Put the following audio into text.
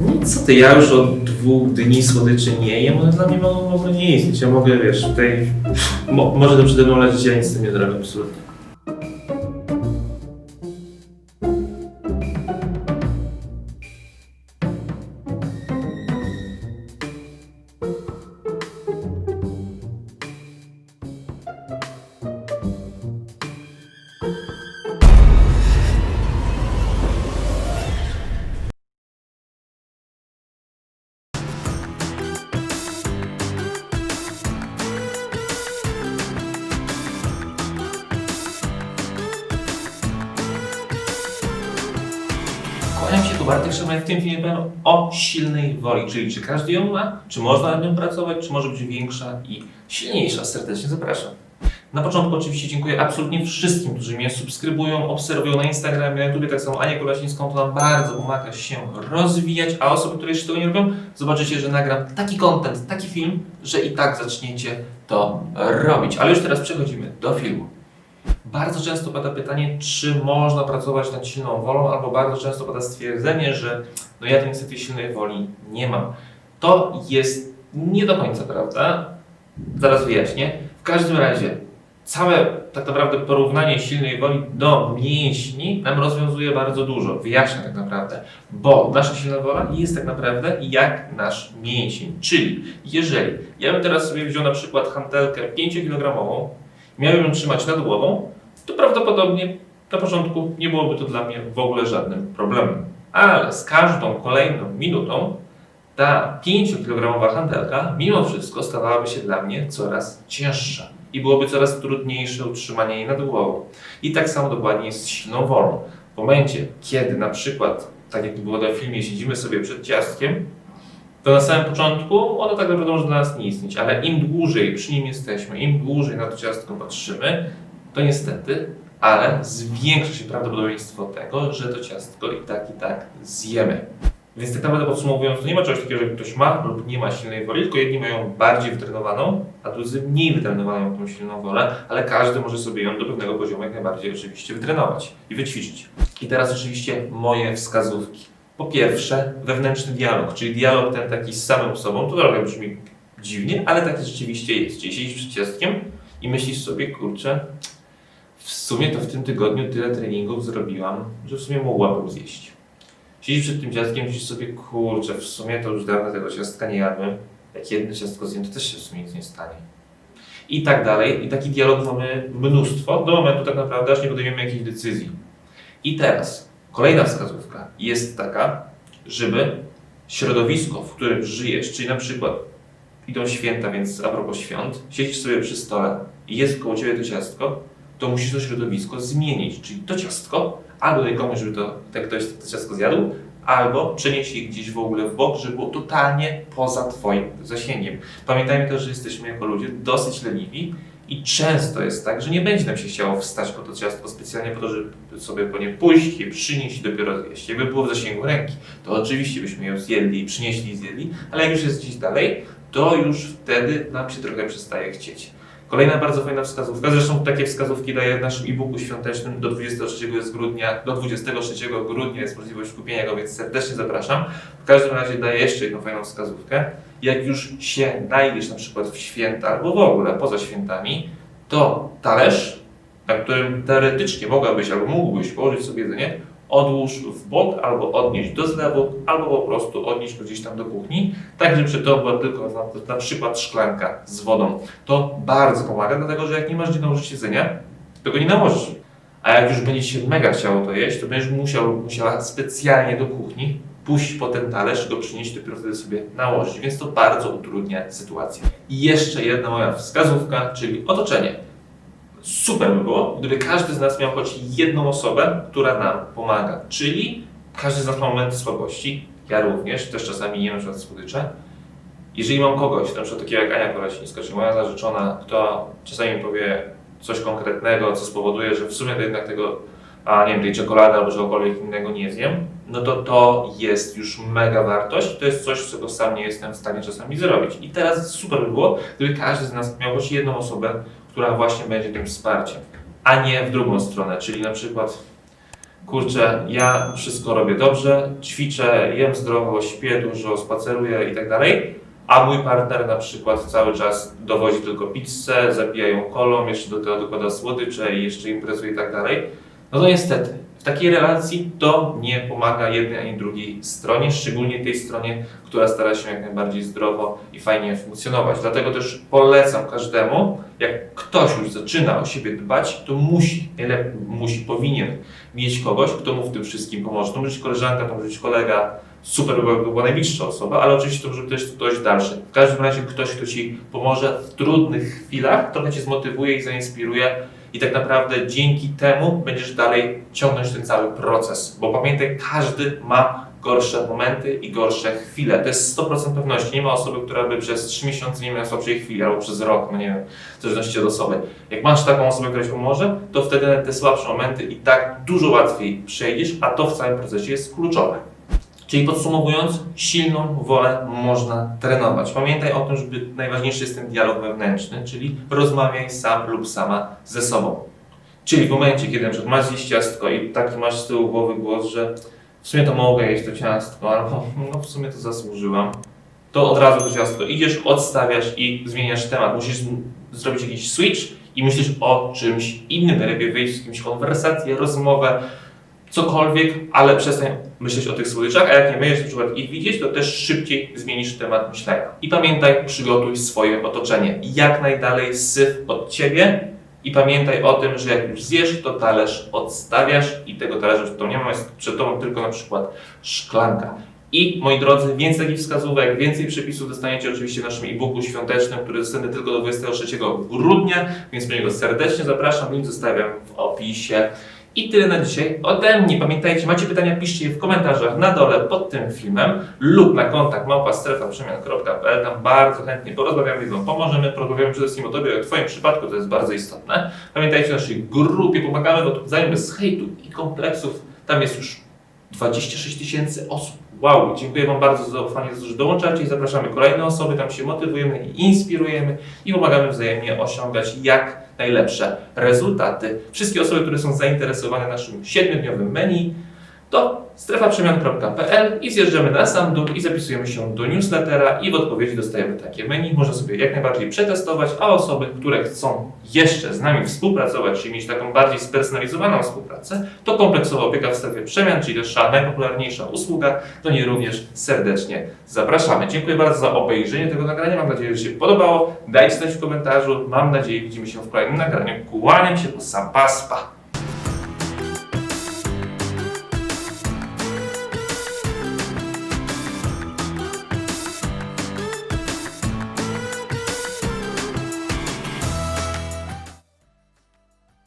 Nic, co ty, ja już od dwóch dni słodyczy nie jem, one dla mnie mogą w ogóle nie istnieć. Ja mogę, wiesz, tutaj... Mo, może to przede mną leżeć, ja nic z tym nie zrobię, absolutnie. Bartek tym filmie powiem o silnej woli, czyli czy każdy ją ma, czy można nad nią pracować, czy może być większa i silniejsza. Serdecznie zapraszam. Na początku oczywiście dziękuję absolutnie wszystkim, którzy mnie subskrybują, obserwują na Instagramie, na YouTube, tak samo Anię Kolasińską, to nam bardzo pomaga się rozwijać, a osoby, które jeszcze tego nie robią, zobaczycie, że nagram taki content, taki film, że i tak zaczniecie to robić. Ale już teraz przechodzimy do filmu. Bardzo często pada pytanie, czy można pracować nad silną wolą, albo bardzo często pada stwierdzenie, że no ja to niestety silnej woli nie mam. To jest nie do końca prawda. Zaraz wyjaśnię. W każdym razie, całe tak naprawdę porównanie silnej woli do mięśni nam rozwiązuje bardzo dużo. Wyjaśnia tak naprawdę, bo nasza silna wola jest tak naprawdę jak nasz mięsień. Czyli jeżeli ja bym teraz sobie wziął na przykład hantelkę 5 kg, miałbym ją trzymać nad głową, to prawdopodobnie na początku nie byłoby to dla mnie w ogóle żadnym problemem. Ale z każdą kolejną minutą ta 5-kilogramowa hantelka mimo wszystko stawałaby się dla mnie coraz cięższa i byłoby coraz trudniejsze utrzymanie jej nad głową. I tak samo dokładnie jest z silną wolą. W momencie, kiedy na przykład, tak jak było na filmie, siedzimy sobie przed ciastkiem, to na samym początku ono tak naprawdę może dla nas nie istnieć, ale im dłużej przy nim jesteśmy, im dłużej na to ciastko patrzymy, to niestety, ale zwiększa się prawdopodobieństwo tego, że to ciastko i tak, i tak zjemy. Więc tak naprawdę podsumowując, to nie ma czegoś takiego, że ktoś ma lub nie ma silnej woli, tylko jedni mają bardziej wytrenowaną, a drudzy mniej wytrenowaną tą silną wolę, ale każdy może sobie ją do pewnego poziomu jak najbardziej oczywiście wytrenować i wyćwiczyć. I teraz oczywiście moje wskazówki. Po pierwsze, wewnętrzny dialog, czyli dialog ten taki z samym sobą, to trochę brzmi dziwnie, ale tak rzeczywiście jest. Czyli siedzisz przed ciastkiem i myślisz sobie, kurczę, w sumie to w tym tygodniu tyle treningów zrobiłam, że w sumie mogłabym zjeść. Siedzisz przed tym ciastkiem, myślisz sobie, kurczę, w sumie to już dawno tego ciastka nie jadłem. Jak jedno ciastko zjem, to też się w sumie nic nie stanie. I tak dalej. I taki dialog mamy mnóstwo, do momentu tak naprawdę, aż nie podejmiemy jakiejś decyzji. I teraz, kolejna wskazówka jest taka, żeby środowisko, w którym żyjesz, czyli na przykład idą święta, więc a propos świąt, siedzisz sobie przy stole i jest koło ciebie to ciastko, to musisz to środowisko zmienić. Czyli to ciastko albo daj komuś, żeby to, tak ktoś to ciastko zjadł, albo przenieść je gdzieś w ogóle w bok, żeby było totalnie poza Twoim zasięgiem. Pamiętajmy też, że jesteśmy jako ludzie dosyć leniwi i często jest tak, że nie będzie nam się chciało wstać po to ciastko specjalnie po to, żeby sobie po nie pójść, je przynieść i dopiero zjeść. Jakby było w zasięgu ręki, to oczywiście byśmy je zjedli, przynieśli i zjedli, ale jak już jest gdzieś dalej, to już wtedy nam się trochę przestaje chcieć. Kolejna bardzo fajna wskazówka, zresztą takie wskazówki daję w naszym e-booku świątecznym do 23 jest grudnia, do 23 grudnia jest możliwość kupienia go, więc serdecznie zapraszam. W każdym razie daję jeszcze jedną fajną wskazówkę. Jak już się najdziesz na przykład w święta albo w ogóle poza świętami, to talerz, na którym teoretycznie mogłabyś albo mógłbyś położyć sobie jedzenie, odłóż w bok albo odnieść do zlewu, albo po prostu odnieść go gdzieś tam do kuchni, tak żeby przy to była tylko na, na przykład szklanka z wodą. To bardzo pomaga, dlatego że jak nie masz gdzie nałożyć jedzenia, to go nie nałożysz. A jak już będzie się mega chciało to jeść, to będziesz musiał, musiała specjalnie do kuchni pójść po ten talerz, go przynieść, dopiero wtedy sobie nałożyć, więc to bardzo utrudnia sytuację. I jeszcze jedna moja wskazówka, czyli otoczenie. Super by było, gdyby każdy z nas miał choć jedną osobę, która nam pomaga. Czyli każdy z nas ma momenty słabości, ja również, też czasami jem na przykład słodycze. Jeżeli mam kogoś, na przykład takiego jak Ania Kolasińska, czy moja narzeczona, kto czasami mi powie coś konkretnego, co spowoduje, że w sumie to jednak tego, a nie wiem, tej czekolady albo czegokolwiek innego nie zjem, no to to jest już mega wartość. To jest coś, czego sam nie jestem w stanie czasami zrobić. I teraz super by było, gdyby każdy z nas miał choć jedną osobę, która właśnie będzie tym wsparciem, a nie w drugą stronę, czyli na przykład kurczę, ja wszystko robię dobrze, ćwiczę, jem zdrowo, śpię dużo, spaceruję i tak dalej, a mój partner na przykład cały czas dowozi tylko pizzę, zabija ją kolą, jeszcze do tego dokłada słodycze i jeszcze imprezuje i tak dalej, no to niestety, takiej relacji to nie pomaga jednej ani drugiej stronie, szczególnie tej stronie, która stara się jak najbardziej zdrowo i fajnie funkcjonować. Dlatego też polecam każdemu, jak ktoś już zaczyna o siebie dbać, to musi, musi, powinien mieć kogoś, kto mu w tym wszystkim pomoże. To może być koleżanka, to może być kolega, super by była, by była najbliższa osoba, ale oczywiście to może być też ktoś dalszy. W każdym razie ktoś, kto Ci pomoże w trudnych chwilach, trochę Cię zmotywuje i zainspiruje i tak naprawdę dzięki temu będziesz dalej ciągnąć ten cały proces. Bo pamiętaj, każdy ma gorsze momenty i gorsze chwile. To jest 100% pewności. Nie ma osoby, która by przez 3 miesiące nie miała słabszej chwili, albo przez rok, no nie wiem, w zależności od osoby. Jak masz taką osobę, która ci pomoże, to wtedy te słabsze momenty i tak dużo łatwiej przejdziesz, a to w całym procesie jest kluczowe. Czyli podsumowując, silną wolę można trenować. Pamiętaj o tym, żeby najważniejszy jest ten dialog wewnętrzny, czyli rozmawiaj sam lub sama ze sobą. Czyli w momencie, kiedy na przykład masz zjeść ciastko i taki masz z tyłu głowy głos, że w sumie to mogę jeść to ciastko, albo no w sumie to zasłużyłam, to od razu to ciastko idziesz, odstawiasz i zmieniasz temat. Musisz zrobić jakiś switch i myślisz o czymś innym. Najlepiej wyjść z kimś konwersację, rozmowę, cokolwiek, ale przestań myśleć o tych słodyczach, a jak nie będziesz na przykład ich widzieć, to też szybciej zmienisz temat myślenia. I pamiętaj, przygotuj swoje otoczenie. Jak najdalej syf od Ciebie i pamiętaj o tym, że jak już zjesz, to talerz odstawiasz i tego talerza przed tobą nie ma, jest przed Tobą tylko na przykład szklanka. I moi drodzy, więcej takich wskazówek, więcej przepisów dostaniecie oczywiście w naszym e-booku świątecznym, który dostępny tylko do 23 grudnia, więc do niego serdecznie zapraszam, link zostawiam w opisie. I tyle na dzisiaj ode mnie. Pamiętajcie, macie pytania, piszcie je w komentarzach na dole pod tym filmem lub na kontakt małpa-strefaprzemian.pl. Tam bardzo chętnie porozmawiamy i Wam pomożemy. Porozmawiamy przede wszystkim o Tobie, o Twoim przypadku, to jest bardzo istotne. Pamiętajcie, w naszej grupie pomagamy w odchudzaniu bez hejtu i kompleksów. Tam jest już 26 tysięcy osób. Wow, dziękuję Wam bardzo za zaufanie, że dołączacie i zapraszamy kolejne osoby, tam się motywujemy i inspirujemy i pomagamy wzajemnie osiągać jak najlepsze rezultaty. Wszystkie osoby, które są zainteresowane naszym 7-dniowym menu, to strefaprzemian.pl i zjeżdżamy na sam dół i zapisujemy się do newslettera i w odpowiedzi dostajemy takie menu. Można sobie jak najbardziej przetestować, a osoby, które chcą jeszcze z nami współpracować, czyli mieć taką bardziej spersonalizowaną współpracę, to kompleksowa opieka w strefie przemian, czyli nasza najpopularniejsza usługa, do niej również serdecznie zapraszamy. Dziękuję bardzo za obejrzenie tego nagrania. Mam nadzieję, że się podobało. Dajcie znać w komentarzu. Mam nadzieję, widzimy się w kolejnym nagraniu. Kłaniam się, bo sam paspa.